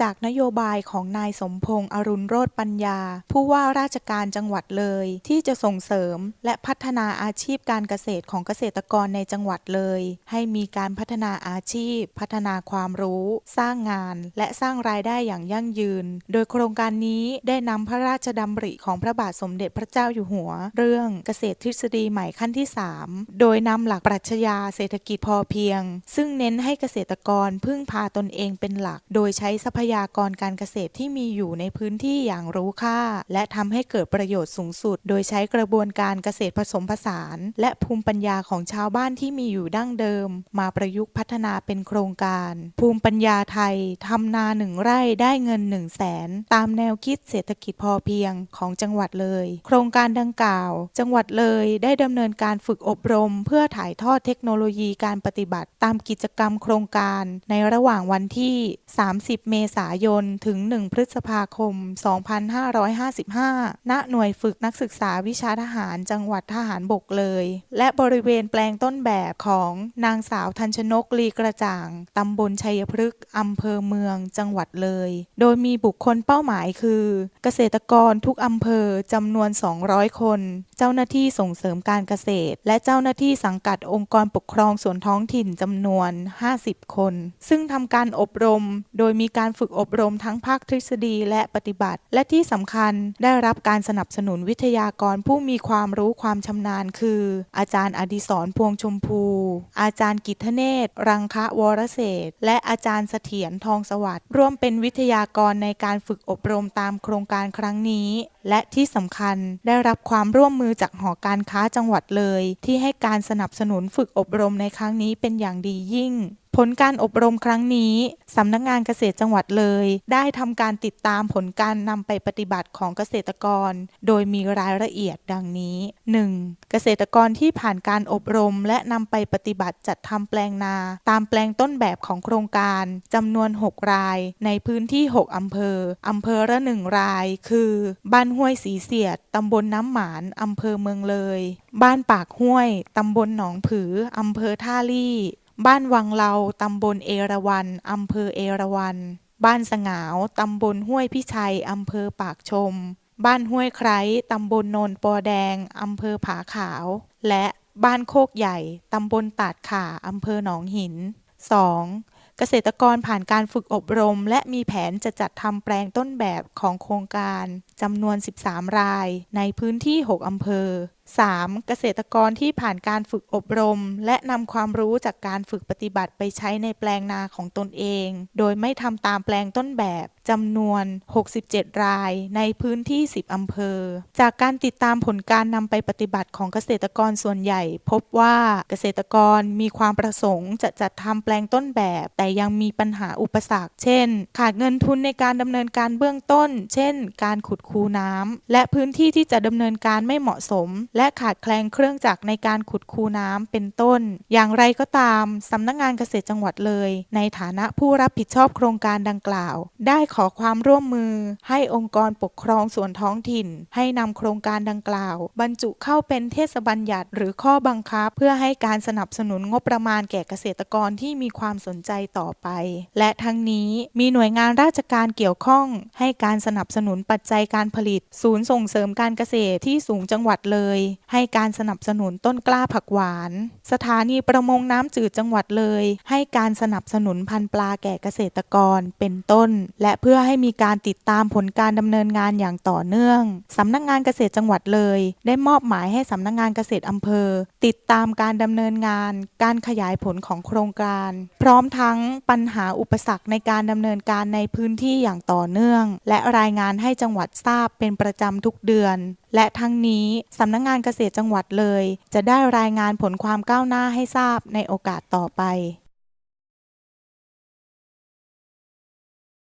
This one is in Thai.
จากนโยบายของนายสมพงษ์อรุณโรธปัญญา ผู้ว่าราชการจังหวัดเลย ที่จะส่งเสริมและพัฒนาอาชีพการเกษตรของเกษตรกรในจังหวัดเลย ให้มีการพัฒนาอาชีพ พัฒนาความรู้ สร้างงาน และสร้างรายได้อย่างยั่งยืน โดยโครงการนี้ได้นำพระราชดำริของพระบาทสมเด็จพระเจ้าอยู่หัว เรื่องเกษตรทฤษฎีใหม่ขั้นที่ 3 โดยนำหลักปรัชญาเศรษฐกิจพอเพียง ซึ่งเน้นให้เกษตรกรพึ่งพาตนเองเป็นหลัก โดยใช้ทรัพยยากรการเกษตรที่มีอยู่ในพื้นที่อย่างรู้ค่า และทำให้เกิดประโยชน์สูงสุด โดยใช้กระบวนการเกษตรผสมผสาน และภูมิปัญญาของชาวบ้านที่มีอยู่ดั้งเดิม มาประยุกต์พัฒนาเป็นโครงการ ภูมิปัญญาไทยทำนาหนึ่งไร่ได้เงิน1 0 0 0 0แสนตามแนวคิดเศรษฐกิจพอเพียงของจังหวัดเลย โครงการดังกล่าว จังหวัดเลยได้ดำเนินการฝึกอบรม เพื่อถ่ายทอดเทคโนโลยีการปฏิบัติ ตามกิจกรรมโครงการในระหว่างวันที่ 30 เมษายน ถึง 1 พฤษภาคม 2555 ณ หน่วยฝึกนักศึกษาวิชาทหารจังหวัดทหารบกเลย และบริเวณแปลงต้นแบบของนางสาวทันชนกลีกระจ่าง ตำบลชัยพฤกษ์อำเภอเมือง จังหวัดเลย โดยมีบุคคลเป้าหมายคือ เกษตรกรทุกอำเภอจำนวน 200 คน เจ้าหน้าที่ส่งเสริมการเกษตร และเจ้าหน้าที่สังกัดองค์กรปกครองส่วนท้องถิ่นจำนวน 50 คน ซึ่งทำการอบรม โดยมีการฝึกอบรมทั้งภาคทฤษฎีและปฏิบัติ และที่สำคัญได้รับการสนับสนุนวิทยากรผู้มีความรู้ความชำนาญ คือ อาจารย์อดิศรพวงชมพู อาจารย์กิตเนศรังคะวรเศษและอาจารย์เสถียรทองสวัสดิ์ร่วมเป็นวิทยากรในการฝึกอบรมตามโครงการครั้งนี้ และที่สำคัญได้รับความร่วมมือจากหอการค้าจังหวัดเลย ที่ให้การสนับสนุนฝึกอบรมในครั้งนี้เป็นอย่างดียิ่ง ลการอบรมครั้งนี้สำนักงงานเกษตรจังหวัดเลย ได้ทำการติดตามผลการนำไปปฏิบัติของเกษตรกร โดยมีรายละเอียดดังนี้ 1. เกษตรกรที่ผ่านการอบรม และนำไปปฏิบัติจัดทำแปลงนา ตามแปลงต้นแบบของโครงการจำนวน 6 ราย ในพื้นที่ 6อำเภออำเภอละหนึ่งราย คือบ้านห้วยสีเสียดตำบลน้ำหมานอำเภอเมืองเลย บ้านปากห้วยตำบลหนองผืออำเภอท่าลี่ บ้านวังเลาตำบลเอราวันอำเภอเอราวันบ้านสงาว ตำบลห้วยพิชัย อำเภอปากชม บ้านห้วยไคร้ ตำบลโนนปอแดง อำเภอผาขาว และบ้านโคกใหญ่ ตำบลตาดข่า อำเภอหนองหิน 2. เกษตรกรผ่านการฝึกอบรม และมีแผนจะจัดทำแปลงต้นแบบของโครงการ จำนวน 13 รายในพื้นที่ 6 อำเภอ 3. เกษตรกรที่ผ่านการฝึกอบรม และนำความรู้จากการฝึกปฏิบัติไปใช้ในแปลงนาของตนเอง โดยไม่ทำตามแปลงต้นแบบจำนวน 67 รายในพื้นที่ 10 อำเภอ จากการติดตามผลการนำไปปฏิบัติของเกษตรกรส่วนใหญ่ พบว่าเกษตรกรมีความประสงค์จะจัดทำแปลงต้นแบบ แต่ยังมีปัญหาอุปสรรค เช่น ขาดเงินทุนในการดำเนินการเบื้องต้น เช่น การขุดคูน้ำและพื้นที่ที่จะดำเนินการไม่เหมาะสม และขาดแคลนเครื่องจักรในการขุดคูน้ำเป็นต้น อย่างไรก็ตามสำนักงงานเกษตรจังหวัดเลย ในฐานะผู้รับผิดชอบโครงการดังกล่าว ได้ขอความร่วมมือ ให้องค์กรปกครองส่วนท้องถิ่น ให้นำโครงการดังกล่าว บรรจุเข้าเป็นเทศบัญญัติหรือข้อบังคับ เพื่อให้การสนับสนุนงบประมาณแก่เกษตรกรที่มีความสนใจต่อไป และทั้งนี้มีหน่วยงานราชการเกี่ยวข้อง ให้การสนับสนุนปัจจัยการผลิต ศูนย์ส่งเสริมการเกษตรที่สูงจังหวัดเลย ให้การสนับสนุนต้นกล้าผักหวาน สถานีประมงน้ำจืดจังหวัดเลย ให้การสนับสนุนพันธุ์ปลาแก่เกษตรกรเป็นต้น และเพื่อให้มีการติดตามผลการดำเนินงานอย่างต่อเนื่องสำนักงงานเกษตรจังหวัดเลย ได้มอบหมายให้สำนักงงานเกษตรอำเภอ ติดตามการดำเนินงาน การขยายผลของโครงการ พร้อมทั้งปัญหาอุปสรรคในการดำเนินการในพื้นที่อย่างต่อเนื่อง และรายงานให้จังหวัดทราบเป็นประจำทุกเดือน และทั้งนี้สำนักงงานเกษตรจังหวัดเลย จะได้รายงานผลความก้าวหน้าให้ทราบในโอกาสต่อไป